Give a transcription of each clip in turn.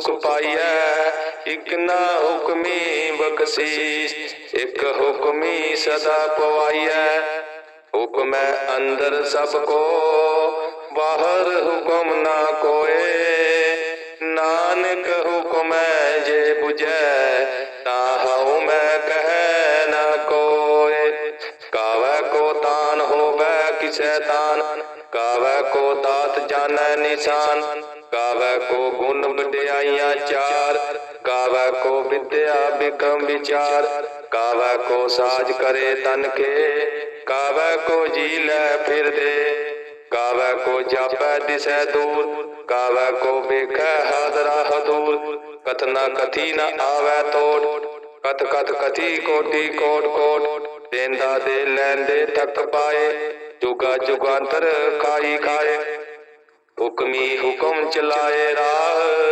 ਸੁਖ ਪਾਈਐ, ਇਕ ਨਾ ਹੁਕਮੀ ਬਖਸ਼ੀਸ਼, ਇਕ ਹੁਕਮੀ ਸਦਾ ਪਵਾਈਐ। ਹੁਕਮੈ ਅੰਦਰ ਸਭ ਕੋ, ਬਾਹਰ ਹੁਕਮ ਨਾ ਕੋਏ। ਨਾਨਕ ਹੁਕਮੈ ਜੇ 부ਜੈ ਤਾ ਹਉ ਮੈਂ ਕਹਿ ਨਾ ਕੋਏ। ਕਾਵੈ ਕੋ ਤਾਨ ਹੋਵੈ ਕਿਸੈ ਤਾਨ, ਕਾਵੈ ਕੋ ਦਾਤ ਜਾਣੈ ਨਿਸ਼ਾਨ। ਕਾਵੈ ਕੋ ਵਿਦਿਆ ਬਿਕਮ ਵਿਚਾਰ। ਕਾਵੈ ਕੋ ਸਾਜ ਕਰੇ ਤਨ ਕੇ ਕਾਵੈ ਕੋ ਜੀ ਲੈ ਫਿਰਦੇ ਕਾਵੈ ਕੋ ਜਾਪੈ ਦਿਸੈ ਦੂਰ ਕਾਵੈ ਕੋ ਵੇਖੈ ਹਾਦਰਾ। ਹਦੂਰ ਕਥਨਾ ਕਥੀ ਨ ਆਵੈ ਤੋੜ ਕਤ ਕਤ ਕਥੀ ਕੋਟੀ ਕੋਟ ਕੋਟ। ਦੇਂਦਾ ਦੇ ਲੈਂਦੇ ਥੱਕ ਪਾਏ, ਜੁਗਾ ਜੁਗਾਂਤਰ ਖਾਈ ਖਾਏ। ਹੁਕਮੀ ਹੁਕਮ ਚਲਾਏ ਰਾਹ।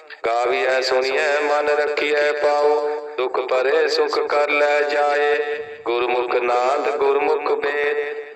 ਗਾਵੀਐ ਸੁਣੀਐ, ਮਨ ਰੱਖੀਐ ਪਾਉ ਦੁਖ ਪਰੇ ਸੁਖ ਕਰ ਲੈ ਜਾਏ। ਗੁਰਮੁਖ ਨਾਦ ਗੁਰਮੁਖ ਵੇਦ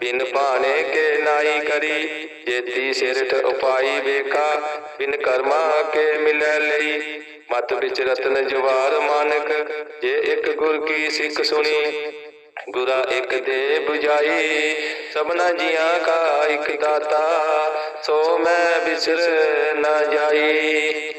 ਬਿਨ ਭਾਣੇ ਕੇ ਨਾਈ ਕਰੀ, ਜੇਤੀ ਸਿਰਠ ਉਪਾਈ ਵੇਖਾ, ਬਿਨ ਕਰਮਾ ਕੇ ਮਿਲੈ ਲਈ। ਮਤ ਵਿੱਚ ਰਤਨ ਜਵਾਰ ਮਾਨਕ, ਜੇ ਇੱਕ ਗੁਰ ਕੀ ਸਿੱਖ ਸੁਣੀ, ਗੁਰਾ ਇੱਕ ਦੇ 부ਝਾਈ ਸਭਨਾ ਜੀਆਂ ਕਾ ਇੱਕ ਦਾਤਾ, ਸੋ ਮੈਂ ਬਿਸਰ ਨਾ ਜਾਈ।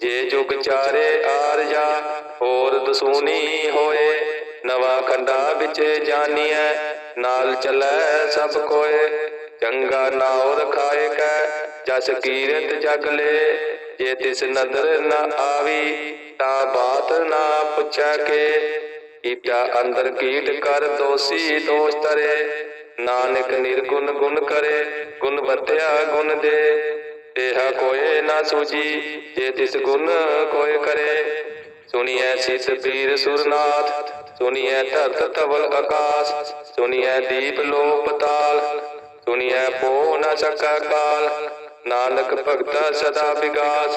ਜੇ ਜੁਗ ਚਾਰੇ ਆਰਜਾ ਹੋਰ ਦਸੂਨੀ ਹੋਏ, ਨਵਾਂ ਖੰਡਾ ਵਿੱਚ ਜਾਣੀਐ ਨਾਲ ਚੱਲੈ ਸਭ ਕੋਏ, ਚੰਗਾ ਨਾਉ ਰਖਾਏ ਕੈ, ਜਸ ਕੀਰਤ ਜਗ ਲੈ, ਜੇ ਤਿਸ ਨਦਰ ਨ ਆਵੀ, ਤਾਂ ਬਾਤ ਨਾ ਪੁੱਛੈ ਕੇ। ਕੀਟਾ ਅੰਦਰ ਕੀਟ ਕਰ ਦੋਸੀ ਦੋਸ਼ ਤਰੇ ਨਾਨਕ ਨਿਰਗੁਣ ਗੁਣ ਕਰੇ, ਗੁਣ ਵਤਿਆ ਗੁਣ ਦੇ। ਇਹਾ ਕੋਏ ਨਾ ਸੂਜੀ ਜੇ ਤਿਸ ਗੁਣ ਕੋਏ ਕਰੇ, ਸੁਣੀਐ ਸਿਸ ਪੀਰ ਸੁਰਨਾਥ ਸੁਣੀਐ ਧਰਤ ਤਵਲ ਆਕਾਸ, ਸੁਣੀਐ ਦੀਪ ਲੋਪ ਤਾਲ ਸੁਣੀਐ ਪੋ ਨ ਸਕਾ ਕਾਲ। ਨਾਨਕ ਭਗਤਾ ਸਦਾ ਵਿਗਾਸ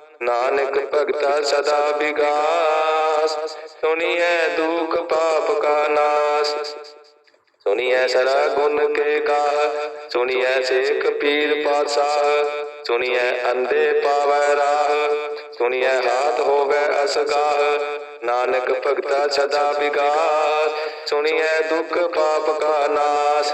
ਨਾਨਕ ਭਗਤਾ ਸਦਾ ਵਿਗਾਸ। ਸੁਣੀਐ ਦੁਖ ਪਾਪ ਕਾ ਨਾਸ। ਸੁਣੀਐ ਸਰਾ ਗੁਣ ਕੇ ਗਾ ਸੁਣੀਐ ਸੇਖ ਪੀਰ ਪਾਤਸ਼ਾਹ। ਸੁਣੀਐ ਅੰਦੇ ਪਾਵੈ ਰਾਹ। ਸੁਣੀਐ ਹਾਥ ਹੋਵੇ ਅਸਗਾਹ। ਨਾਨਕ ਭਗਤਾ ਸਦਾ ਵਿਗਾਸ। ਸੁਣੀਐ ਦੁਖ ਪਾਪ ਕਾ ਨਾਸ।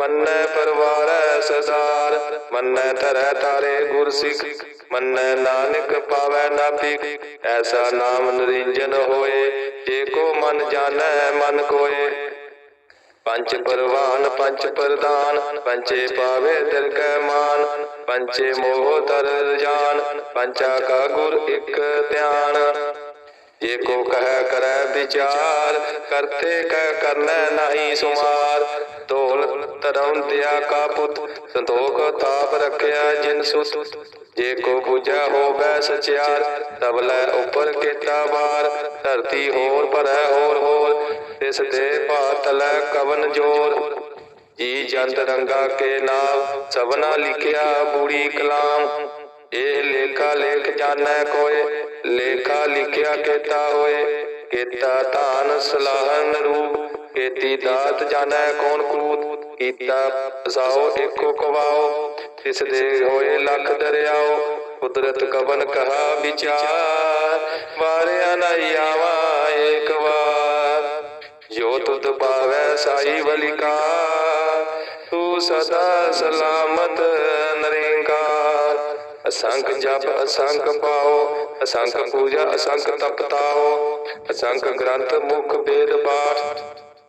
ਮੰਨੈ ਪਰਵਾਰੈ ਸਦਾਰ, ਮੰਨੈ ਧਰੈ ਤਾਰੇ ਗੁਰ ਸਿੱਖ ਮੰਨੈ ਨਾਨਕ ਪਾਵੈ ਨਾਪਿਕ ਐਸਾ ਨਾਮ ਨਰਿੰਜਨ ਹੋਏ, ਜੇ ਕੋ ਮਨ ਜਾਣੈ, ਮਨ ਕੋਏ। ਪੰਚ ਪਰਵਾਨ ਪੰਚ ਪ੍ਰਦਾਨ ਪੰਚੇ ਪਾਵੇ ਦਰ ਕੈ ਮਾਨ। ਪੰਚੇ ਮੋਹ ਤਰ ਜਾਨ ਪੰਚਾ ਕਾ ਗੁਰ ਇਕ ਧਿਆਨ। ਜੇ ਕੋ ਕਹਿ ਕਰੈ ਵਿਚਾਰ, ਕਰਤੇ ਕਹਿ ਕਰਨੈ ਨਹੀਂ ਸੁਮਾਰ। ਤੋਲ ਧਰਮ ਦਿਆ ਕਾ ਪੁੱਤ, ਸੰਤੋਖ ਤਾਪ ਰਖਿਆ ਜਿਨ ਸੁਤ। ਜੇ ਕੋ 부ਝੈ ਹੋਵੈ ਸਚਿਆਰ ਤਬ ਲੈ ਉਪਰ ਕੀਤਾ ਵਾਰ। ਧਰਤੀ ਹੋਰ ਭਰੈ ਹੋਰ ਹੋਰ, ਤਿਸ ਦੇ ਭਾਤ ਲੈ ਕਵਨ ਜੋਰ। ਜੀ ਜੰਤ ਰੰਗਾ ਕੇ ਨਾਮ, ਸਭਨਾ ਲਿਖਿਆ ਬੂੜੀ ਕਲਾਮ। ਇਹ ਲੇਖਾ ਲੇਖ ਜਾਣੈ ਕੋਏ, ਲੇਖਾ ਲਿਖਿਆ ਕੀਤਾ ਹੋਏ। ਕੀਤਾ ਧਾਨ ਸਲਾਹਨ ਰੂਪ ਕੀਤੀ ਦਾਤ ਜਾਣੈ ਕੌਣ ਕੂਤ, ਕੀਤਾ ਸਾਓ ਏਕੋ ਕਵਾਓ ਤਿਸ ਦੇ ਹੋਏ ਲੱਖ ਦਰਿਆਓ, ਕੁਦਰਤ ਕਵਨ ਕਹਾ ਵਿਚਾਰ, ਵਾਰਿਆ ਨਹੀਂ ਆਵਾ ਏਕ ਵਾਰ। ਜੋ ਤੁਧ ਪਾਵੈ ਸਾਈ ਵਲਿਕਾ ਤੂੰ ਸਦਾ ਸਲਾਮਤ ਨਰਿੰਕਾਰ। ਅਸੰਖ ਜਪ ਅਸੰਖ ਪਾਓ ਅਸੰਖ ਪੂਜਾ ਅਸੰਖ ਤਪਤਾਓ ਅਸੰਖ ਗ੍ਰੰਥ ਮੁਖ ਵੇਦ ਪਾਠ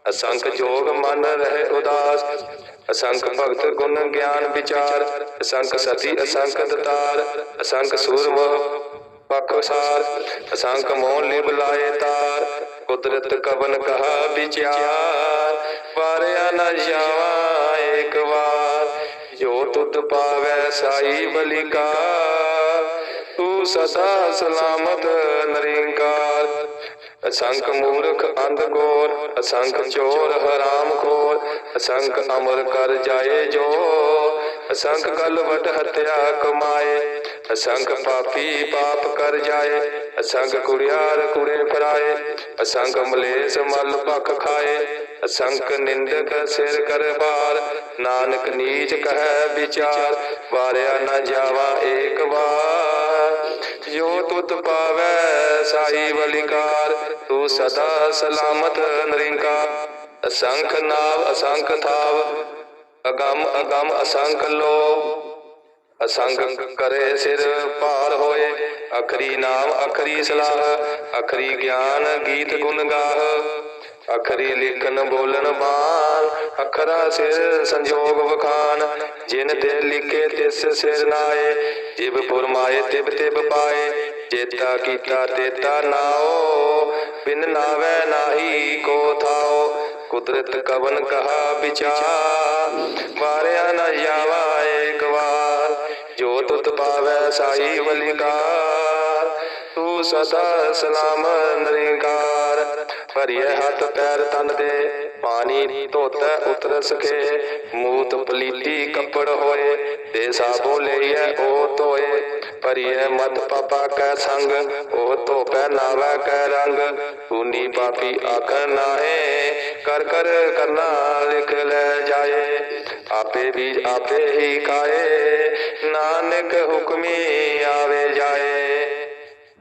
ਅਸੰਖ ਜੋਗ ਮਨ ਰਹਿ ਉਦਾਸ ਅਸੰਖ ਭਗਤ ਗੁਣ ਗਿਆਨ ਵਿਚਾਰ ਅਸੰਖ ਸਤੀ ਅਸੰਖ ਦਤਾਰ ਅਸੰਖ ਸੂਰਮ ਪਖਸਾਰ ਅਸੰਖ ਮੋਹ ਲਿਵ ਲਾਏ ਤਾਰ, ਕੁਦਰਤ ਕਵਨ ਕਹਾ ਵਿਚਾਰ, ਵਾਰਿਆ ਨ ਜਾਵਾ ਏਕ ਵਾਰ। ਜੋ ਤੁਧ ਪਾਵੈ ਸਾਈ ਬਲਿਕਾ, ਤੂੰ ਸਦਾ ਸਲਾਮਤ ਨਰਿੰਕਾਰ। ਅਸੰਖ ਮੂਰਖ ਅੰਧ ਗੋਰ, ਅਸੰਖ ਚੋਰ ਹਰਾਮ ਖੋਰ, ਅਸੰਖ ਅਮਰ ਕਰ ਜਾਏ ਜੋ ਅਸੰਖ ਗਲਵਟ ਹਤਿਆ ਕਮਾਏ। ਅਸੰਖ ਪਾਪੀ ਪਾਪ ਕਰ ਜਾਏ, ਅਸੰਗ ਕੁੜਿਆਰ ਕੁੜੇ ਫਰਾਏ ਅਸੰਖ ਮਲੇਸ ਮਲ ਭਖ ਖਾਏ ਅਸੰਖ ਨਿੰਦਕ ਸਿਰ ਕਰ ਬਾਰ ਨਾਨਕ ਨੀਚ ਕਹੈ ਵਿਚਾਰ, ਵਾਰਿਆ ਨ ਜਾਵਾ ਏਕ ਵਾਰ। ਜੋ ਤੁਤ ਪਾਵੈ ਸਾਈ ਬਲਿਕਾਰ ਤੂੰ ਸਦਾ ਸਲਾਮਤ ਨਰਿੰਕਾਰ। ਅਸੰਖ ਨਾਵ ਅਸੰਖ ਥਾਵ, ਅਗੰਮ ਅਗੰਮ ਅਸੰਖ ਲੋ ਅਸੰਗ ਕਰੇ ਸਿਰ ਭਾਰ ਹੋਏ। ਅਖਰੀ ਨਾਮ, ਅਖਰੀ ਸਲਾਹ, ਅਖਰੀ ਗਿਆਨ ਗੀਤ ਗੁਣ ਗਾਹ। ਅਖਰੀ ਲਿਖਨ ਬੋਲਣ ਬਾਣ ਅਖਰਾ ਸਿਰ ਸੰਜੋਗ ਵਖਾਨ। ਜਿਨ ਤੇ ਲਿਖੇ ਤਿਸ ਸਿਰ ਨਾਏ, ਜਿਬ ਫੁਰਮਾਏ ਤਿਬ ਤਿਬ ਪਾਏ। ਜੇਤਾ ਕੀਤਾ ਤੇਤਾ ਨਾਓ, ਬਿਨ ਨਾਵੇ ਨਾਹੀ ਕੋ ਥਾਓ। ਕੁਦਰਤ ਕਵਨ ਕਹਾ ਵਿਚਾਰ, ਵਾਰਿਆ ਨਾ ਜਾਵਾਏ। ਜੋ ਤੁਤ ਪਾਵੈ ਸਾਈ ਵਲਿਕਾਰ। ਤੂੰ ਸਦਾ ਸਲਾਮ ਨਰਿੰਕਾਰ। ਭਰੀਏ ਹੱਥ ਪੈਰ ਤਨ ਦੇ, ਪਾਣੀ ਧੋਤੈ ਉਤਰ ਸਕੇ ਮੂਤ ਪਲੀਤੀ ਕੱਪੜ ਹੋਏ ਤੇ ਸਾਬੋ ਲਈਐ ਉਹ ਧੋਏ ਭਰੀਏ ਮਤ ਪਾਪਾ ਕੈ ਸੰਗ, ਉਹ ਧੋਪੈ ਨਾਵੈ ਕੈ ਰੰਗ ਪੂਨੀ ਪਾਪੀ ਆਖ ਨਾਹੇ, ਕਰ ਕਰ ਕਰਨਾ ਲਿਖ ਲੈ ਜਾਏ, ਆਪੇ ਵੀ ਆਪੇ ਹੀ ਕਾਏ ਨਾਨਕ ਹੁਕਮੀ ਆਵੇ ਜਾਏ।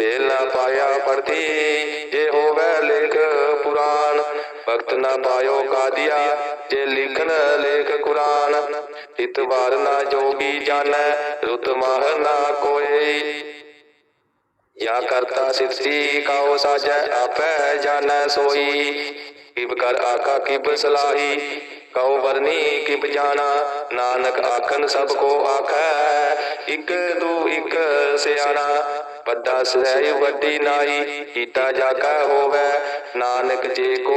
ਬੇਲਾ ਪਾਇਆ ਪਰਤੀ ਜੇ ਹੋਵੇ ਲੇਖ ਪੁਰਾਨ ਭਗਤ ਨਾ ਪਾਇਓ ਕਾਦੀਆ, ਜੇ ਲਿਖਨ ਲੇਖ ਕੁਰਾਨ। ਤਿਤ ਵਾਰ ਨਾ ਜੋਗੀ ਜਾਣੈ, ਰੁਤ ਮਹਰ ਨਾ ਕੋਈ ਯਾ ਕਰਤਾ ਸਿੱਧੀ ਕਾਉ ਸਾਜੈ, ਆਪੈ ਜਾਣੈ ਸੋਈ। ਕਿਬ ਕਰ ਆਖਾ ਕਿਬ ਸਲਾਹੀ, ਕਉ ਵਰਨੀ ਕਿਬ ਜਾਣਾ। ਨਾਨਕ ਆਖਨ ਸਭ ਕੋ ਆਖੈ, ਇਕ ਦੂ ਇਕ ਸਿਆਣਾ। ਵੱਡਾ ਸਹਿ ਵੱਡੀ ਨਾਈ ਕੀਤਾ ਜਾਕਾ ਹੋਵੇ। ਨਾਨਕ ਜੇ ਕੋ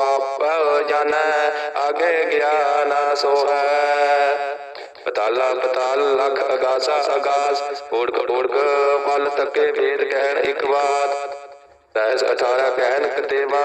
ਆਪ ਜਾਣੈ, ਆਗੇ ਗਿਆਨ ਸੋਹੈ। ਪਤਾਲਾ, ਪਤਾਲ, ਲਖ ਅਗਾਸਾ ਅਗਾਸ ਓੜਕ ਓੜਕ ਪਲ ਤੱਕੇ ਵੇਦ ਕਹਿਣ ਇੱਕ ਬਾਤ ਰਹਿਸ 18 ਕਹਿਣ ਕਤੇਵਾ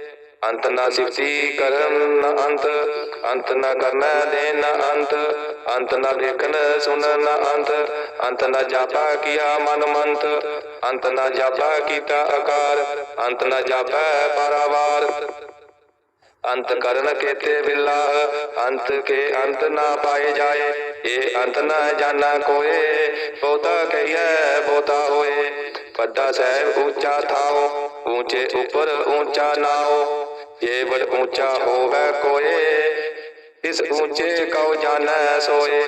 ਅੰਤ ਨਾ ਸਿਫਤੀ ਕਰਮ, ਨਾ ਅੰਤ। ਅੰਤ ਨਾ ਕਰਨਾ ਦੇ, ਨਾ ਅੰਤ। ਅੰਤ ਨਾ ਦੇਖਨ ਸੁਨਨ ਨ ਅੰਤ। ਅੰਤ ਨਾ ਜਾਪਾ ਕੀਆ ਮਨ ਮੰਤ। ਅੰਤ ਨਾ ਜਾਪਾ ਕੀਤਾ ਆਕਾਰ ਅੰਤ ਨਾ ਜਾਪੈ ਪਰਾਵਾਰ। ਅੰਤ ਕਰਨ ਕੇਤੇ ਬਿਲਾ। ਅੰਤ ਕੇ ਅੰਤ ਨਾ ਪਾਏ ਜਾਏ। ਇਹ ਅੰਤ ਨਾ ਜਾਣਾ ਕੋਏ। ਬਹੁਤਾ ਕਹੀਐ, ਬਹੁਤਾ ਹੋਏ। ਵੱਡਾ ਸਹਿਬ ਉੱਚਾ ਥਾਓ। ਊਂਚੇ ਉੱਪਰ ਊਂਚਾ ਨਾਓ। ਇਹ ਬੜ ਊਂਚਾ ਹੋਵੇ ਕੋਏ, ਇਸ ਊਂਚੇ ਕਉ ਜਾਣੈ ਸੋਏ।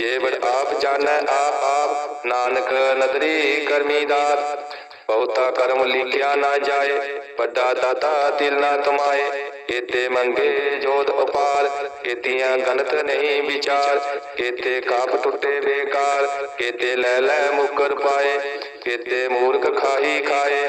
ਇਹ ਬੜ ਆਪ ਜਾਣੈ ਆਪ ਆਪ ਨਾਨਕ ਨਦਰੀ ਕਰਮੀ ਦਾਤ। ਬਹੁਤਾ ਕਰਮ ਲਿਖਿਆ ਨਾ ਜਾਏ, ਵੱਡਾ ਦਾਤਾ ਤਿਲ ਨਾ ਤਮਾਏ ਕੀਤੇ ਮੰਗੇ ਜੋਤ ਉਪਾਰ ਕੀਤੀਆਂ ਗਨਤ ਨਹੀਂ ਵਿਚਾਰ। ਕੀਤੇ ਕਾਪ ਟੁੱਟੇ ਬੇਕਾਰ, ਕੀਤੇ ਲੈ ਲੈ ਮੁਕਰ ਪਾਏ। ਕੀਤੇ ਮੂਰਖ ਖਾਹੀ ਖਾਏ।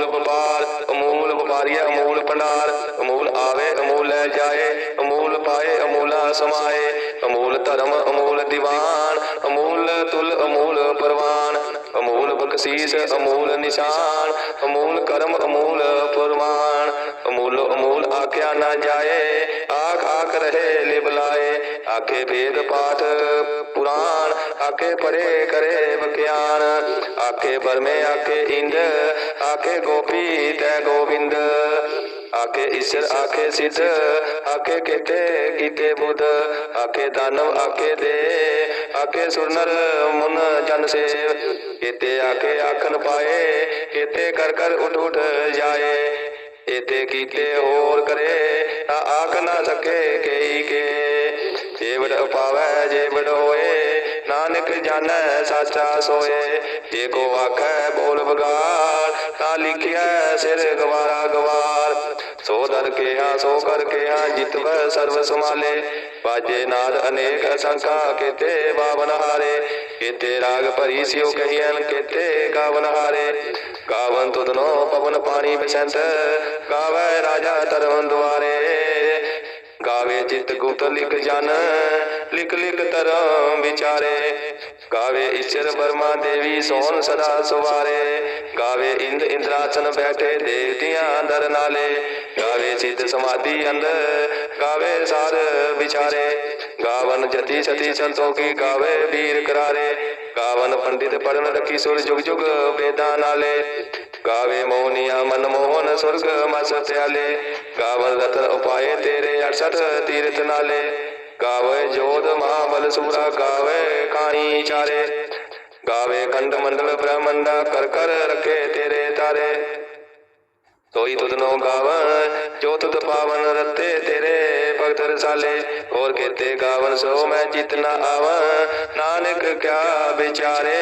ਅਮੂਲ ਵਪਾਰੀਆ ਅਮੂਲ ਭੰਡਾਰ। ਅਮੂਲ ਆਵੇ, ਅਮੂਲ ਲੈ ਜਾਏ। ਅਮੂਲ ਪਾਏ, ਅਮੂਲਾ ਸਮਾਏ। ਅਮੂਲ ਧਰਮ, ਅਮੂਲ ਦੀਵਾਨ। ਅਮੂਲ ਤੁਲ, ਅਮੂਲ ਪਰਵਾਨ। ਅਮੂਲ ਬਖਸ਼ੀਸ, ਅਮੂਲ ਨਿਸ਼ਾਨ। ਅਮੂਲ ਕਰਮ, ਅਮੂਲ ਫਰਮਾਨ। ਅਮੂਲ ਅਮੂਲ ਆਖਿਆ ਨਾ ਜਾਏ ਆਖ ਆਖ ਰਹੇ ਲਿਵ ਲਾਏ ਆਖੇ ਵੇਦ ਪਾਠ ਪੁਰਾਣ ਆਖੇ ਪਰੇ ਕਰੇ ਬਖਿਆਨ ਆਖੇ ਬਰਮੇ ਆਖੇ ਇੰਦ ਆਖੇ ਗੋਪੀ ਤੈ ਗੋਬਿੰਦ ਆਖੇ ਈਸ਼ਰ ਆਖੇ ਸਿੱਧ ਆਖੇ ਕੀਤੇ ਕੀਤੇ ਬੁੱਧ ਆਖੇ ਦਾਨਵ ਆਖੇ ਦੇ ਆਖੇ ਸੁਰਨਰ ਮੁਨ ਜਨ ਸੇਵ ਕੀਤੇ ਆਖੇ ਆਖਨ ਪਾਏ ਕੀਤੇ ਕਰ ਕਰ ਉਠ ਉਠ ਜਾਏ ਇਤੇ ਕੀਤੇ ਹੋਰ ਕਰੇ, ਤਾਂ ਆਖ ਨਾ ਸਕੇ ਕਈ ਕੇ। ਜੇਵੜ ਪਾਵੈ ਜੇਵੜ ਹੋਏ, ਨਾਨਕ ਜਾਣੈ, ਸਾਚਾ ਸੋਏ। ਜੇ ਕੋ ਆਖੈ ਬੋਲ ਬਗਾਰ ਤਾਂ ਲਿਖਿਆ ਸਿਰ ਗਵਾਰਾ ਗਵਾਰ। ਸੋ ਦਰ ਕਿਹਾ, ਸੋ ਕਰ ਕਿਹਾ, ਜਿਤਵ ਸਰਬ ਸਮਾਲੇ ਬਾਜੇ ਨਾਦ ਅਨੇਕ ਅਸੰਖਾ ਕੀਤੇ ਬਾਵਨ ਹਾਰੇ। ਕੀਤੇ ਰਾਗ ਭਰੀ ਸਿਓ ਕਹੀਐਨ ਕੀਤੇ ਗਾਵਨ ਹਾਰੇ। ਗਾਵਨ ਤੁਧਨੋ ਪਵਨ ਪਾਣੀ ਬਸੰਤ, ਗਾਵੇ ਰਾਜਾ ਧਰਮ ਦੁਆਰੇ। ਗਾਵੇ ਜਿਤ ਗੁਪਤ ਲਿਖ ਜਨ, ਲਿਖ ਲਿਖ ਧਰਮ ਵਿਚਾਰੇ। ਗਾਵੇ ਈਸ਼ਰ ਬਰਮਾ ਦੇਵੀ ਸੋਨ ਸਦਾ ਸੁਵਾਰੇ। ਗਾਵੇ ਇੰਦ ਇੰਦਰਾਸਨ ਬੈਠੇ ਦੇਵਤਿਆਂ ਦਰ ਨਾਲੇ। ਗਾਵੇ ਸਿੱਧ ਸਮਾਧੀ ਅੰਦਰ ਗਾਵੇ ਸਾਰ ਵਿਚਾਰੇ। ਗਾਵਨ ਜਤੀ ਸਤੀ ਸੰਤੋਖੀ ਗਾਵੇ ਵੀਰ ਕਰਾਰੇ। ਗਾਵਨ ਪੰਡਿਤ ਪੜਨ ਰਖੀ ਸੁਰ ਜੁਗ ਜੁਗ ਵੇਦਾਂ ਨਾਲੇ। ਗਾਵੇ ਮੋਹਨੀਆ ਮਨ ਮੋਹਨ ਸੁਰਗ ਮਸ ਪਿਆਲੇ ਗਾਵਨ ਰਤਨ ਉਪਾਏ ਤੇਰੇ 68 ਤੀਰਥ ਨਾਲੇ। ਗਾਵੇ ਜੋਧ ਮਹਾਬਲ ਸੂਰਾ ਗਾਵੇ ਕਾਣੀ ਚਾਰੇ। ਗਾਵੇ ਖੰਡ ਮੰਡਲ ਬ੍ਰਹਮੰਡਾ ਕਰ ਕਰ ਰਖੇ ਤੇਰੇ ਤਾਰੇ। ਕੋਈ ਤੁਧ ਨੋ ਗਾਵਨ ਜੋ ਤੁਧ ਪਾਵਨ ਰਤੇ ਤੇਰੇ ਭਗਤ ਰਸਾਲੇ। ਹੋਰ ਕੀਤੇ ਗਾਵਨ ਸੋ ਮੈਂ ਚਿਤ ਨ ਆਵਨ ਨਾਨਕ ਕਿਆ ਵਿਚਾਰੇ।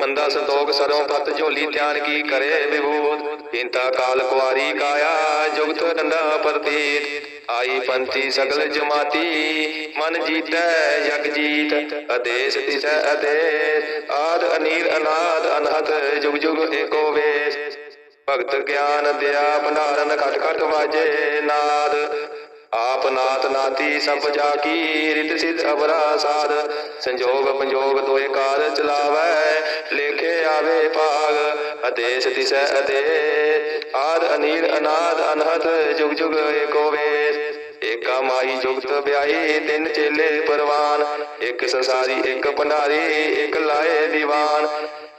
ਮੰਦਾ ਸੰਤੋਖ ਸਰੋਂ ਪਤ ਝੋਲੀ ਧਿਆਨ ਕੀ ਕਰੇ ਵਿਭੂਤ? ਇੰਤਾ ਕਾਲ ਕੁਆਰੀ ਕਾਇਆ ਜੁਗਤ ਡੰਡਾ ਪ੍ਰਤੀਤ। ਆਈ ਪੰਥੀ ਸਗਲ ਜਮਾਤੀ, ਮਨ ਜੀਤੈ, ਜਗ ਜੀਤ। ਅਦੇਸ ਤਿਸੈ ਅਦੇਸ ਆਦ ਅਨੀਰ ਅਨਾਦ ਅਨਹਤ ਜੁਗ ਜੁਗ ਏਕੋ ਵੇਸ। ਭਗਤ ਗਿਆਨ ਦਿਆ, ਭੰਡਾਰਨ ਖਟ ਖਟ ਵਾਜੇ ਨਾਦ। ਆਪ ਨਾਤ ਨਾਤੀ ਸਭ ਜਾ ਕੀ ਰਿਤ ਸਿਧ ਅਵਰਾ ਸਾਧ। ਸੰਜੋਗ ਪੰਜੋਗ ਦੋਏ ਕਾਰ ਚਲਾਵੈ, ਲੇਖੇ ਆਵੇ ਭਾਗ ਅਦੇਸ ਤਿਸੈ ਅਦੇ ਆਦ ਅਨੀਰ ਅਨਾਦ ਅਨਹਤ ਜੁਗ ਜੁਗ ਏਕੋ ਵੇਸ। ਏਕਾ ਮਾਈ ਜੁਗਤ ਵਿਆਹੀ, ਤਿੰਨ ਚੇਲੇ ਪਰਵਾਨ। ਇੱਕ ਸੰਸਾਰੀ, ਇੱਕ ਭੰਡਾਰੀ, ਇੱਕ ਲਾਏ ਦੀਵਾਨ।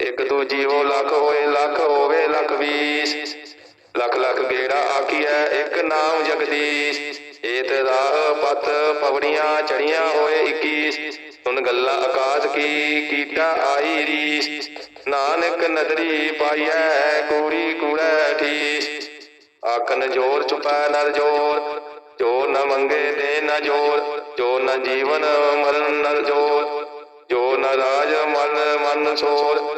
ਇੱਕ ਦੂ ਜੀਵੋ ਲੱਖ ਹੋਏ, ਲੱਖ ਹੋਵੇ, ਲੱਖ ਵੀਸ ਲੱਖ ਲੱਖ ਗੇੜਾ ਆਖੀਐ, ਇੱਕ ਨਾਮ ਜਗਦੀਸ਼। ਏਤ ਰਾਹ ਪਤ ਪਵੜੀਆਂ ਚੜੀਆਂ ਹੋਏ 21 ਸੁਨ ਗੱਲਾਂ ਆਕਾਸ਼ ਕੀ, ਕੀਟਾ ਆਈ ਰੀਸ। ਨਾਨਕ ਨਦਰੀ ਪਾਈਐ, ਕੂੜੀ ਕੂੜੈ ਠੀਸ। ਆਖਨ ਜੋਰ ਚੁਪੈ ਨਰ ਜੋਰ, ਜੋ ਨ ਮੰਗੇ ਦੇ ਨ ਜੋਰ। ਜੋ ਨ ਜੀਵਨ ਮਰਨ ਨਰ ਜੋਰ, ਜੋ ਨ ਰਾਜ ਮਨ ਮਨ ਸੋਰ।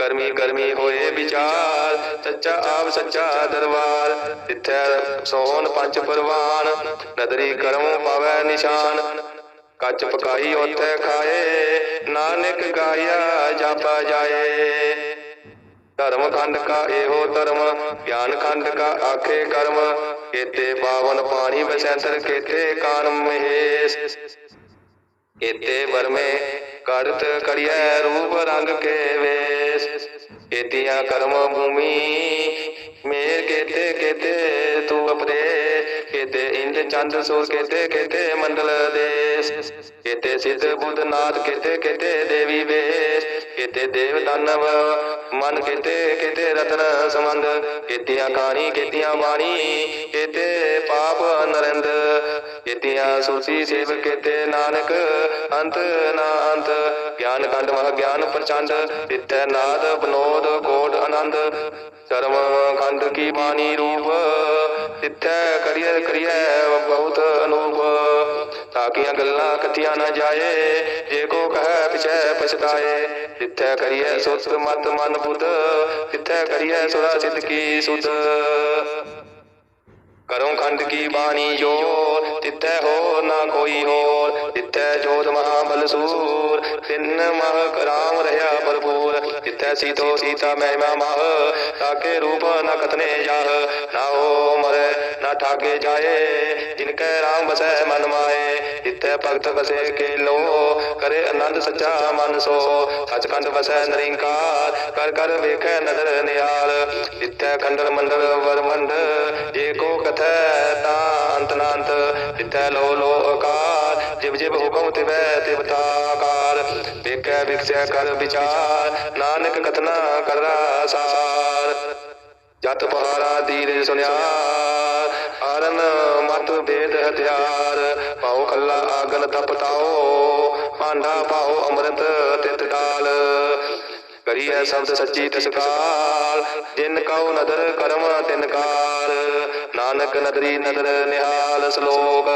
ਕਰਮੀ ਕਰਮੀ ਹੋਏ ਵਿਚਾਰ, ਸੱਚਾ ਆਪ ਸੱਚਾ ਦਰਬਾਰ, ਤਿੱਥੈ ਸੋਹਣ ਪੰਜ ਪਰਵਾਨ, ਨਦਰੀ ਕਰਮ ਪਾਵੈ ਨਿਸ਼ਾਨ। ਕੱਚ ਪਕਾਈ ਉਥੇ ਖਾਏ, ਨਾਨਕ ਗਾਇਆ ਜਾਪਾ ਜਾਏ। ਧਰਮ ਖੰਡ ਕਾ ਇਹੋ ਧਰਮ, ਗਿਆਨ ਖੰਡ ਕਾ ਆਖੇ ਕਰਮ, ਕੇਤੇ ਪਾਵਨ ਪਾਣੀ ਬਸੈਂਤਰ ਕੇਤੇ ਕਾਨਮ ਮਹੇਸ਼। ਕੇਤੇ ਵਰਮੇ ਕਰਤ ਕੜਿਐ ਰੂਪ ਰੰਗ ਕੇ ਵੇ ਕੇਤੀਆਂ ਕਰਮ ਭੂਮੀ, ਮੇਰ ਕੇਤੇ ਕੇਤੇ ਤੂੰ ਅਪਰੇ ਕੇਤੇ ਇੰਦ ਚੰਦ ਸੂਰ, ਕੇਤੇ ਕੇਤੇ ਮੰਡਲ ਦੇਸ, ਕੇਤੇ ਸਿੱਧ ਬੁੱਧ ਨਾਥ, ਕੇਤੇ ਕੇਤੇ ਦੇਵੀ ਵੇਸ, ਕਿਤੇ ਦੇਵ ਦਾਨਵ ਮਨ, ਕਿਤੇ ਕਿਤੇ ਰਤਨ ਸੰਬੰਧ, ਕੇਤੀਆਂ ਕਾਣੀ, ਕੇਤੀਆਂ ਬਾਣੀ, ਕੇਤੇ ਪਾਪ ਨਰਿੰਦ ਕੇਤੀਆਂ ਸੁਰਤੀ ਸੇਵ ਕੇਤੇ ਨਾਨਕ, ਅੰਤ ਨਾ ਅੰਤ, ਗਿਆਨ ਕੰਡ ਮਹ ਗਿਆਨ ਪ੍ਰਚੰਡ ਤਿੱਥੈ ਨਾਦ ਬਨੋਦ ਕੋਟ ਆਨੰਦ। ਕਰਮ ਖੰਡ ਕੀ ਬਾਣੀ ਰੂਪ ਤਿੱਥੈ ਕਰੀਏ ਕਰੀਏ ਬਹੁਤ ਅਨੂਪ। ਤਾਕੀਆਂ ਗੱਲਾਂ ਕਥੀਆਂ ਨਾ ਜਾਏ, ਜੇ ਕੋ ਕਹੈ ਪਿਛੈ ਪਛਤਾਏ। ਤਿੱਥੈ ਕਰੀਏ ਸੁਤ ਮਤ ਮਨ ਬੁੱਧ ਤਿੱਥੈ ਕਰੀਏ ਸੁਰਾ ਸਿੱਧ ਕੀ ਸੁਧ। ਕਰਮ ਖੰਡ ਕੀ ਬਾਣੀ ਜੋ ਤਿੱਥੈ ਹੋ ਨਾ ਕੋਈ ਹੋਰ, ਤਿੱਥੈ ਜੋਤ ਮਹਾ ਸੂਰ ਤਿੰਨ ਮਹ ਕਰਾਮ ਰਹਾ ਭਰਪੂਰ, ਤਿੱਥੈ ਸੀਤੋ ਸੀਤਾ ਮਹਿਮਾ ਮਹ। ਤਾਕੇ ਰੂਪ ਨ ਕਤਨੇ ਜਾਹ, ਨਾ ਹੋ ਮਰੇ, ਨਾ ਠਾਕੇ ਜਾਏ। ਜਿਨ ਕੈ ਰਾਮ ਬਸੈ ਮਨ ਮਾਏ, ਤਿੱਥੈ ਭਗਤ ਵਸੇ ਕੇ ਲੋ ਕਰੇ ਆਨੰਦ ਸੱਚਾ ਮਨ ਸੋ, ਸਚਖੰਡ ਵਸੈ ਨਰਿੰਕਾਰ। ਕਰ ਕਰ ਵੇਖੈ ਨਦਰ ਨਿਹਾਲ ਜਿੱਥੇ ਖੰਡਲ ਮੰਡਲ ਵਰਮੰਡ ਜੇ ਕੋ ਤਾਂ ਅੰਤ ਨਾੰਤ ਤਿਥੈ ਲੋ ਲੋ ਅਕਾਰ ਜਿਵ ਜਿਵ ਹੁਕਮ ਤਿਵੈ ਤਿਵ ਤਾਕਾਰ, ਵੇਖੈ ਵਿਖਸੈ ਕਰ ਵਿਚਾਰ, ਨਾਨਕ ਕਥਨਾ ਕਰਰਾ ਸਾਰ। ਜਤ ਪਹਾਰਾ ਦੀਰ ਸੁਨਿਆ ਹਰਨ ਮਤ ਵੇਦ ਹਥਿਆਰ ਪਾਉ ਖੱਲਾ ਆਗਨ ਤਪਤਾਓ ਪਾਂਡਾ ਪਾਉ ਅੰਮ੍ਰਿਤ ਤਿਤ ਡਾਲ ਕਰੀਐ ਸ਼ਬਦ ਸੱਚੀ ਤਸਕਾਲ ਜਿਨ ਕਉ ਨਦਰ ਕਰਮ ਤਿਨ ਕਾਰ ਨਾਨਕ ਨਦਰੀ ਨਦਰ ਨਿਹਾਲ ਸ਼ਲੋਕ।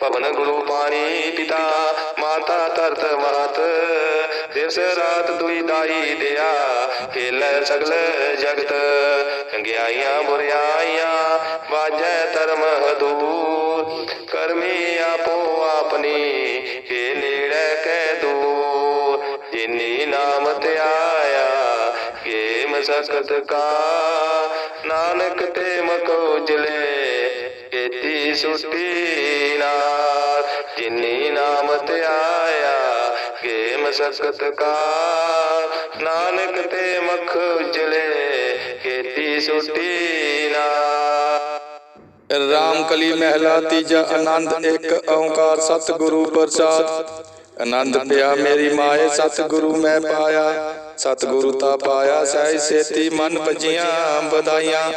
ਭਵਨ ਗੁਰੂ ਪਾਣੀ ਪਿਤਾ। ਮਾਤਾ ਤਰਤ ਮਾਤ। ਦਿਵਸ ਰਾਤ ਦੁਈ ਦਾਈ ਦਿਆ। ਖੇਲੈ ਸਗਲ ਜਗਤ। ਚੰਗਿਆਈਆਂ ਬੁਰਿਆਈਆਂ। ਵਾਜੈ ਧਰਮ ਹਦੂਰ ਕਰਮੀ ਆਪੋ ਆਪਣੀ। ਏ ਨੇੜੇ ਕੈ ਦੂਰ। ਜਿਨੀ ਨਾਮ ਤੇ ਆਇਆ ਏ ਕਾ, ਨਾਨਕ ਤੇ ਮਕ ਉਜਲੇ ਕੀਤੀ ਸੁਟੀ ਨਾਰ। ਜਿਨੀ ਨਾਮ ਤੇ ਆਇਆ ਏ ਮਸਕਤ ਕਾ, ਨਾਨਕ ਤੇ ਮਖ ਉਜਲੇ ਕੀਤੀ ਸੁਟੀ ਨਾਰ। ਰਾਮ ਕਲੀ ਮਹਿਲਾ, ਤੀਜਾ ਆਨੰਦ, ਇੱਕ ਓੰਕਾਰ ਸਤਿਗੁਰੂ ਪ੍ਰਸਾਦ। ਆਨੰਦ ਪਿਆ ਮੇਰੀ ਮਾਏ, ਸਤਿਗੁਰੂ ਮੈਂ ਪਾਇਆ। ਸਤਿਗੁਰੂ ਤਾ ਪਾਇਆ ਸਹਿ ਸੇਤੀ ਮਨ ਭਜੀਆਂ ਬਧਾਈਆਂ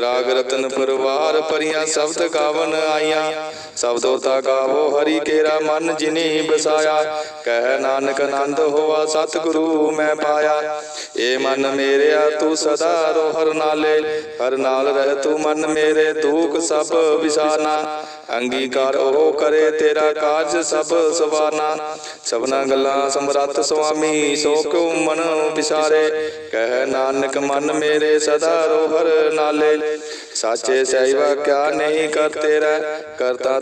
ਰਾਗ ਰਤਨ ਪਰਵਾਰ ਪਰੀਆਂ ਸ਼ਬਦ ਗਾਵਨ ਆਈਆਂ। ਸ਼ਬਦੋ ਤਾ ਗਾਵੋ ਹਰੀ ਕੇਰਾ ਮਨ ਜਿਨੀ ਬਸਾਇਆ। ਕਹਿ ਨਾਨਕ ਆਨੰਦ ਹੋਆ ਸਤਿਗੁਰੂ ਮੈਂ ਪਾਇਆ। ਏ ਮਨ ਮੇਰਿਆ ਤੂੰ ਸਦਾ ਰੋ ਹਰ ਨਾਲੇ। ਹਰ ਨਾਲ ਰਹਿ ਤੂੰ ਮਨ ਮੇਰੇ ਦੁਖ ਸਭ ਵਿਸਾਰਨਾ ਅੰਗੀਕਾਰ ਉਹ ਕਰੇ ਤੇਰਾ ਕਾਜ ਸਭ ਸਵਾਰਨਾ ਸਭਨਾ ਗੱਲਾਂ ਸਮਰੱਥ ਸੁਆਮੀ ਸੋ ਕਿਉ ਮਨ ਵਿਸਾਰੇ ਕਹਿ ਨਾਨਕ ਮਨ ਮੇਰੇ ਸਦਾ ਰੋ ਹਰ ਨਾਲੇ। ਸਾਚੇ ਸਹਿਵਾ ਕਿਆ ਨਹੀਂ ਕਰ ਤੇਰਾ ਕਰਤਾ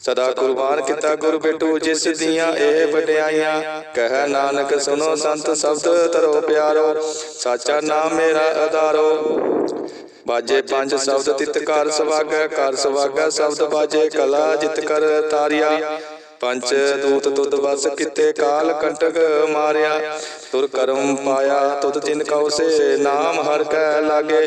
ਸਦਾ ਕੁਰਬਾਨ ਕੀਤਾ ਗੁਰ ਬੇਟੂ ਜਿਸ ਦੀਆਂ ਇਹ ਵਡਿਆਈਆਂ। ਕਹਿ ਨਾਨਕ ਸੁਨੋ ਸੰਤ ਸ਼ਬਦ ਤਰੋ ਪਿਆਰੋ। ਸਾਚਾ ਨਾਮ ਮੇਰਾ ਆਧਾਰੋ ਬਾਜੇ ਪੰਜ ਸ਼ਬਦ ਤਿਤ ਕਰ ਸਵਾਗੈ ਕਰ ਸਵਾਗੈ ਸ਼ਬਦ ਬਾਜੇ ਕਲਾ ਜਿਤ ਕਰ ਤਾਰਿਆ। ਪੰਜ ਦੂਤ ਤੁਧ ਵਸ ਕਿਤੇ ਕਾਲ ਕੰਟਕ ਮਾਰਿਆ। ਤੁਰ ਕਰਮ ਪਾਇਆ ਤੁਧ ਜਿਨ ਕਉ ਸੇ ਨਾਮ ਹਰ ਕੈ ਲਾਗੇ।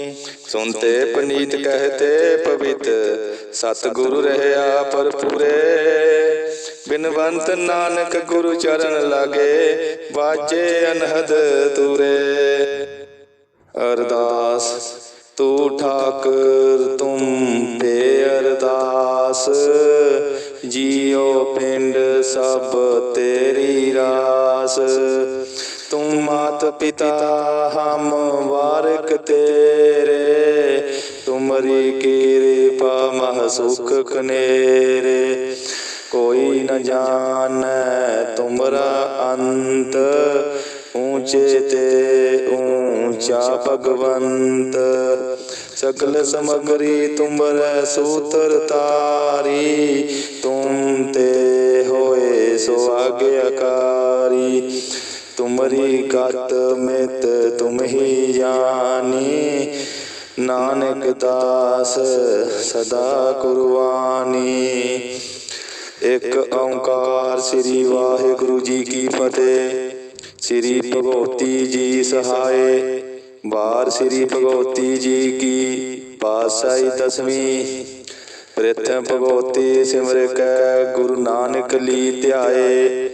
ਸੁਨਤੇ ਪਨੀਤ ਕਹਤੇ ਪਵਿੱਤ, ਸਤਿਗੁਰੂ ਰਹਿਆ ਪਰਪੂਰੇ ਬਿਨਵੰਤ ਨਾਨਕ ਗੁਰੂ ਚਰਨ ਲਾਗੇ ਬਾਜੇ ਅਨਹਦ ਤੂਰੇ। ਅਰਦਾਸ, ਤੂੰ ਠਾਕਰ, ਤੁਮ ਪੇ ਅਰਦਾਸ। ਜੀਉ ਪਿੰਡ ਸਭ ਤੇਰੀ ਰਾਸ। ਤੂੰ ਮਾਤ ਪਿਤਾ, ਹਮ ਵਾਰਕ ਤੇਰੇ। ਤੁਮਰੀ ਕਿਰਪਾ ਮਹ ਸੁਖ ਕਨੇਰੇ ਕੋਈ ਨ ਜਾਣੈ ਤੁਮਰਾ ਅੰਤ, ਊਚੇ ਤੇ ਊਂਚਾ ਭਗਵੰਤ। ਸ਼ਕਲ ਸਮਗਰੀ ਤੁਮਰੇ ਸੂਤਰ ਤਾਰੀ, ਤੁਮ ਤੇ ਹੋਏ ਸੋ ਆਗਿਆਕਾਰੀ ਤੁਮਰੀ ਗਤ ਮਿਤ ਤੁਮ ਹੀ ਜਾਣੀ ਨਾਨਕ ਦਾਸ ਸਦਾ ਕੁਰਬਾਨੀ। ਇੱਕ ਓੰਕਾਰ ਸ੍ਰੀ ਵਾਹਿਗੁਰੂ ਜੀ ਕੀ ਫਤਿਹ। ਸ੍ਰੀ ਭਗਵਤੀ ਜੀ ਸਹਾਏ। ਬਾਰ ਸ੍ਰੀ ਭਗਵਤੀ ਜੀ ਕੀ ਪਾਸਾਈ ਦਸਵੀਂ। ਪ੍ਰਥਮ ਭਗਵਤੀ ਸਿਮਰ ਕੈ ਗੁਰੂ ਨਾਨਕ ਲੀ ਧਿਆਏ।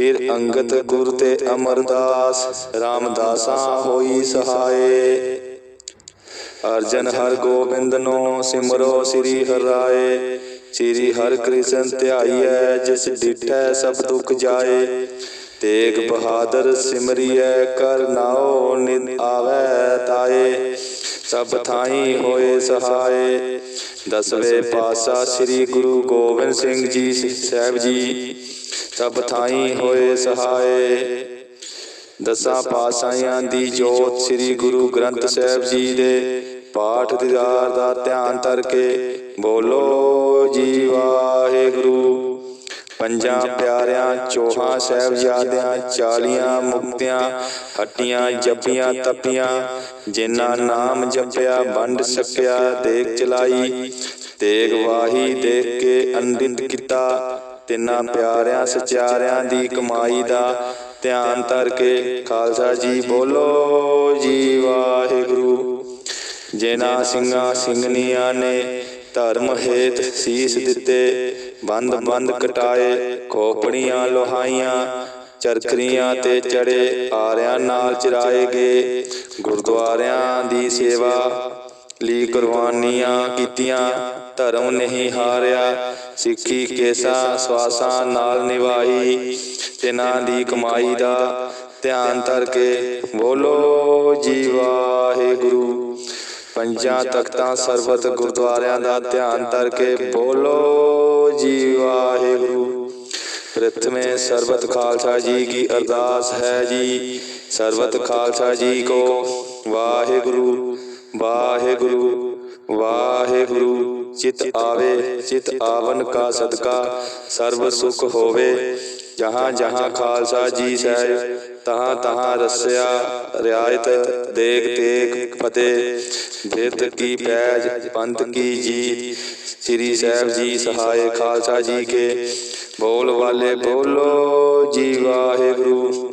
ਫਿਰ ਅੰਗਤ ਗੁਰ ਤੇ ਅਮਰਦਾਸ, ਰਾਮਦਾਸਾ ਹੋਈ ਸਹਾਏ। ਅਰਜਨ ਹਰ ਗੋਬਿੰਦ ਨੋ ਸਿਮਰੋ ਸ੍ਰੀ ਹਰਿ ਰਾਏ। ਸ੍ਰੀ ਹਰ ਕ੍ਰਿਸ਼ਨ ਧਿਆਈਐ, ਜਿਸ ਡਿਠੈ ਸਭ ਦੁਖ ਜਾਏ। ਤੇਗ ਬਹਾਦਰ ਸਿਮਰਿਐ, ਕਰ ਨਾਉ ਨਿਤ ਆਵੈ ਤਾਏ। ਸਭ ਥਾਈ ਹੋਏ ਸਹਾਏ। ਦਸਵੇਂ ਪਾਤਸ਼ਾਹ ਸ੍ਰੀ ਗੁਰੂ ਗੋਬਿੰਦ ਸਿੰਘ ਜੀ, ਸਾਹਿਬ ਜੀ। ਸਭ ਥਾਈ ਹੋਏ ਸਹਾਏ। ਦਸਾਂ ਪਾਤਸ਼ਾਹਾਂ ਦੀ ਜੋਤ ਸ੍ਰੀ ਗੁਰੂ ਗ੍ਰੰਥ ਸਾਹਿਬ ਜੀ ਦੇ ਪਾਠ ਦੀਦਾਰ ਦਾ ਧਿਆਨ ਧਰ ਕੇ ਬੋਲੋ ਜੀ ਵਾਹਿਗੁਰੂ। ਪੰਜਾਂ ਪਿਆਰਿਆਂ ਚੋਹਾਂ ਸਾਹਿਬਜ਼ਾਦਿਆਂ ਚਾਲੀਆਂ ਮੁਕਤਿਆਂ ਹੱਟੀਆਂ ਜੱਪੀਆਂ ਤਪੀਆਂ ਜਿਨ੍ਹਾਂ ਨਾਮ ਜਪਿਆ ਵੰਡ ਸਕਿਆ ਦੇਖ ਚਲਾਈ। ਤੇਗ ਵਾਹੀ ਦੇਖ ਕੇ ਅੰਡਿਤ ਕੀਤਾ। ਤਿੰਨਾਂ ਪਿਆਰਿਆਂ ਸਚਿਆਰਿਆਂ ਦੀ ਕਮਾਈ ਦਾ ਧਿਆਨ ਧਰ ਕੇ ਖਾਲਸਾ ਜੀ ਬੋਲੋ ਜੀ ਵਾਹਿਗੁਰੂ। ਜਿਨ੍ਹਾਂ ਸਿੰਘਾਂ ਸਿੰਘਨੀਆਂ ਨੇ ਧਰਮ ਹੇਤ ਸੀਸ ਦਿੱਤੇ ਬੰਦ ਬੰਦ ਕਟਾਏ ਖੋਪੜੀਆਂ ਲੋਹਾਈਆਂ ਚਰਖਰੀਆਂ ਤੇ ਚੜੇ ਆਰਿਆਂ ਨਾਲ ਚਰਾਏ ਗਏ ਗੁਰਦੁਆਰਿਆਂ ਦੀ ਸੇਵਾ ਲਈ ਕੁਰਬਾਨੀਆਂ ਕੀਤੀਆਂ ਧਰਮ ਨਹੀਂ ਹਾਰਿਆ ਸਿੱਖੀ ਕੇਸਾ ਸਵਾਸਾਂ ਨਾਲ ਨਿਭਾਈ ਤਿਨਾਂ ਦੀ ਕਮਾਈ ਦਾ ਧਿਆਨ ਧਰ ਕੇ ਬੋਲੋ ਜੀ ਵਾਹਿਗੁਰੂ। ਪੰਜਾਂ ਤਖਤਾਂ ਸਰਬਤ ਗੁਰਦੁਆਰਿਆਂ ਦਾ ਧਿਆਨ ਧਰ ਕੇ ਬੋਲੋ ਜੀ ਵਾਹਿਗੁਰੂ। ਪ੍ਰਥਮੇ ਸਰਬਤ ਖਾਲਸਾ ਜੀ ਕੀ ਅਰਦਾਸ ਹੈ ਜੀ। ਸਰਬਤ ਖਾਲਸਾ ਜੀ ਕੋ। ਵਾਹਿਗੁਰੂ। ਵਾਹਿਗੁਰੂ। ਵਾਹਿਗੁਰੂ ਚਿਤ ਆਵੇ ਚਿਤ ਆਵਨ ਕਾ ਸਦਕਾ ਸਰਬ ਸੁਖ ਹੋਵੇ। ਜਹਾਂ ਜਹਾਂ ਖਾਲਸਾ ਜੀ ਸਾਹਿਬ ਤਹਾਂ ਤਹਾਂ ਰਸਿਆ ਰਿਆਇਤ ਦੇਖ ਤੇਗ ਫਤਿਹ ਬਿਰਤ ਕੀ ਪੈਜ ਪੰਥ ਕੀ ਜੀਤ। ਸ੍ਰੀ ਸਾਹਿਬ ਜੀ ਸਹਾਇ ਖਾਲਸਾ ਜੀ ਕੇ। ਬੋਲ ਵਾਲੇ ਬੋਲੋ ਜੀ ਵਾਹਿਗੁਰੂ।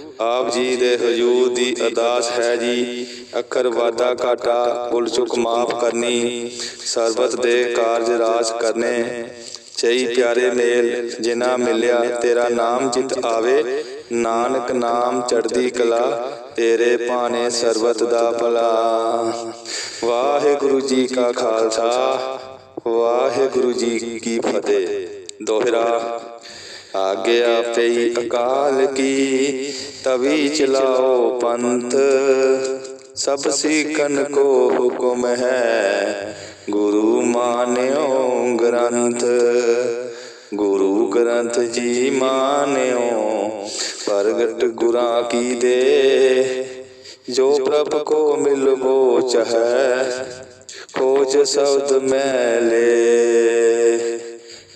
ਆਪ ਜੀ ਦੇ ਹਜੂਰ ਦੀ ਅਰਦਾਸ ਹੈ ਜੀ। ਅੱਖਰ ਵਾਦਾ ਘਾਟਾ, ਭੁੱਲ ਚੁੱਕ ਮਾਫ ਕਰਨੀ, ਸਰਬਤ ਦੇ ਕਾਰਜ ਰਾਸ ਕਰਨੇ। ਚਈ ਪਿਆਰੇ ਮੇਲ ਜਿਨਾ ਮਿਲਿਆ ਤੇਰਾ ਨਾਮ ਜਿਤ ਆਵੇ। ਨਾਨਕ ਨਾਮ ਚੜਦੀ ਕਲਾ, ਤੇਰੇ ਭਾਣੇ ਸਰਬਤ ਦਾ ਭਲਾ। ਵਾਹਿਗੁਰੂ ਜੀ ਕਾ ਖਾਲਸਾ, ਵਾਹਿਗੁਰੂ ਜੀ ਕੀ ਫਤਿਹ। ਦੋਹਰਾ ਆਗਿਆ ਪਈ ਅਕਾਲ ਕੀ, ਤਵੀ ਚਲਾਓ ਪੰਥ। ਸਭ ਸਿੱਖਨ ਕੋ ਹੁਕਮ ਹੈ, ਗੁਰੂ ਮਾਨਿਓ ਗ੍ਰੰਥ। ਗੁਰੂ ਗ੍ਰੰਥ ਜੀ ਮਾਨਿਓ, ਪ੍ਰਗਟ ਗੁਰਾਂ ਕੀ ਦੇ। ਜੋ ਪ੍ਰਭ ਕੋ ਮਿਲਵੋ ਚਹੈ ਖੋਜ ਸ਼ਬਦ ਮੈਲੇ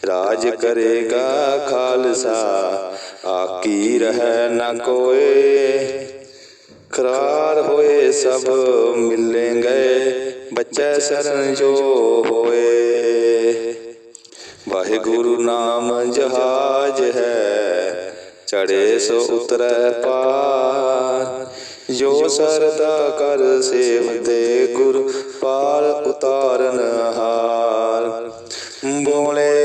ਰਾਜ ਕਰੇਗਾ ਖਾਲਸਾ। ਆਕੀ ਰਹਿ ਨ ਕੋਏ। ਕਰਾਰ ਹੋਏ ਸਭ ਮਿਲेंगे ਬੱਚੇ ਸਰਨ ਜੋ ਹੋਏ। ਵਾਹਿਗੁਰੂ ਨਾਮ ਜਹਾਜ ਹੈ। ਚੜੇ ਸੋ ਉਤਰੈ ਪਾਰ। ਜੋ ਸਰਦਾ ਕਰ ਸੇਵ ਦੇ ਗੁਰ ਪਾਰ ਉਤਾਰਨ ਹਾਰ। ਬੋਲੇ